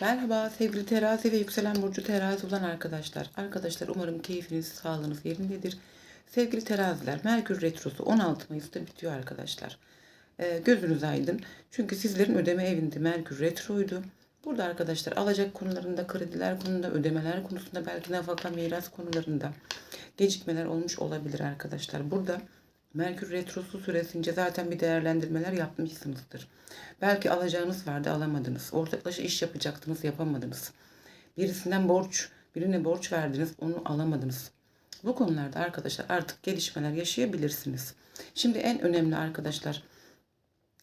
Merhaba sevgili terazi ve yükselen burcu terazi olan arkadaşlar. Arkadaşlar umarım keyfiniz, sağlığınız yerindedir. Sevgili teraziler, Merkür Retrosu 16 Mayıs'ta bitiyor arkadaşlar. Ee, gözünüz aydın. Çünkü sizlerin ödeme evinde Merkür Retro'ydu. Burada arkadaşlar alacak konularında, krediler konusunda, ödemeler konusunda, belki nafaka, miras konularında gecikmeler olmuş olabilir arkadaşlar. Burada Merkür Retrosu süresince zaten bir değerlendirmeler yapmışsınızdır. Belki alacağınız vardı alamadınız. Ortaklaşa iş yapacaktınız yapamadınız. Birisinden borç, birine borç verdiniz onu alamadınız. Bu konularda arkadaşlar artık gelişmeler yaşayabilirsiniz. Şimdi en önemli arkadaşlar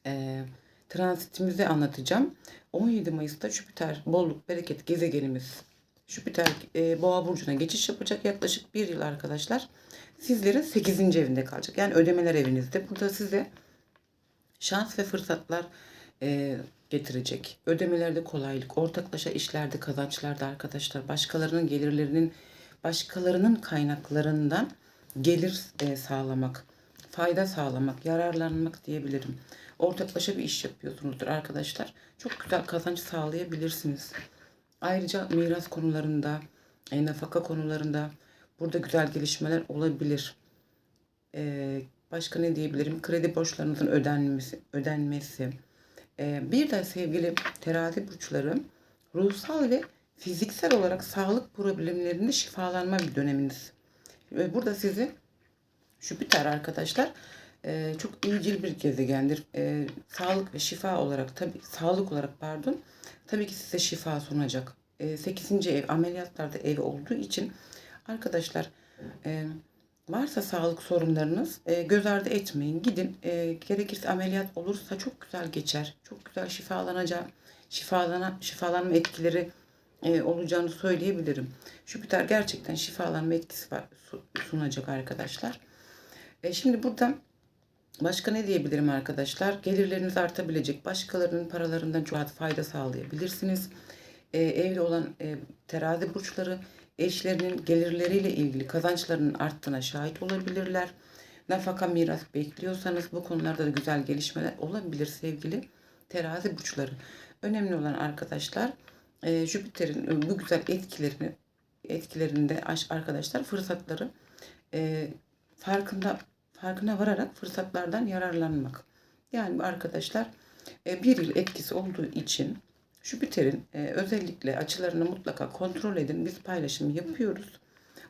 e, transitimizi anlatacağım. 17 Mayıs'ta Jüpiter bolluk bereket gezegenimiz Jüpiter e, Boğa burcuna geçiş yapacak yaklaşık bir yıl arkadaşlar. Sizlerin 8. evinde kalacak. Yani ödemeler evinizde. Burada size şans ve fırsatlar e, getirecek. Ödemelerde kolaylık, ortaklaşa işlerde kazançlarda arkadaşlar. Başkalarının gelirlerinin, başkalarının kaynaklarından gelir e, sağlamak, fayda sağlamak, yararlanmak diyebilirim. Ortaklaşa bir iş yapıyorsunuzdur arkadaşlar. Çok güzel kazanç sağlayabilirsiniz. Ayrıca miras konularında, e, nafaka konularında burada güzel gelişmeler olabilir. Ee, başka ne diyebilirim? Kredi borçlarınızın ödenmesi, ödenmesi. Ee, bir de sevgili terazi burçları ruhsal ve fiziksel olarak sağlık problemlerinde şifalanma bir döneminiz. Ve burada sizi Jüpiter arkadaşlar e, çok iyicil bir gezegendir. E, sağlık ve şifa olarak tabi sağlık olarak pardon tabii ki size şifa sunacak. E, 8. ev ameliyatlarda ev olduğu için arkadaşlar e, varsa sağlık sorunlarınız e, göz ardı etmeyin. Gidin e, gerekirse ameliyat olursa çok güzel geçer. Çok güzel şifalanacak şifalana, şifalanma etkileri e, olacağını söyleyebilirim. Jüpiter gerçekten şifalanma etkisi var, su- sunacak arkadaşlar. E, şimdi burada başka ne diyebilirim arkadaşlar? Gelirleriniz artabilecek. Başkalarının paralarından çok rahat fayda sağlayabilirsiniz. E, evli olan e, terazi burçları eşlerinin gelirleriyle ilgili kazançlarının arttığına şahit olabilirler. Nafaka miras bekliyorsanız bu konularda da güzel gelişmeler olabilir sevgili terazi burçları. Önemli olan arkadaşlar e, Jüpiter'in e, bu güzel etkilerini etkilerinde aş- arkadaşlar fırsatları e, farkında farkına vararak fırsatlardan yararlanmak. Yani arkadaşlar e, bir yıl etkisi olduğu için Jüpiter'in e, özellikle açılarını mutlaka kontrol edin. Biz paylaşım yapıyoruz.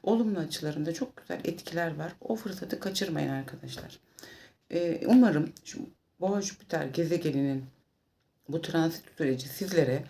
Olumlu açılarında çok güzel etkiler var. O fırsatı kaçırmayın arkadaşlar. E, umarım Boğa Jüpiter gezegeninin bu transit süreci sizlere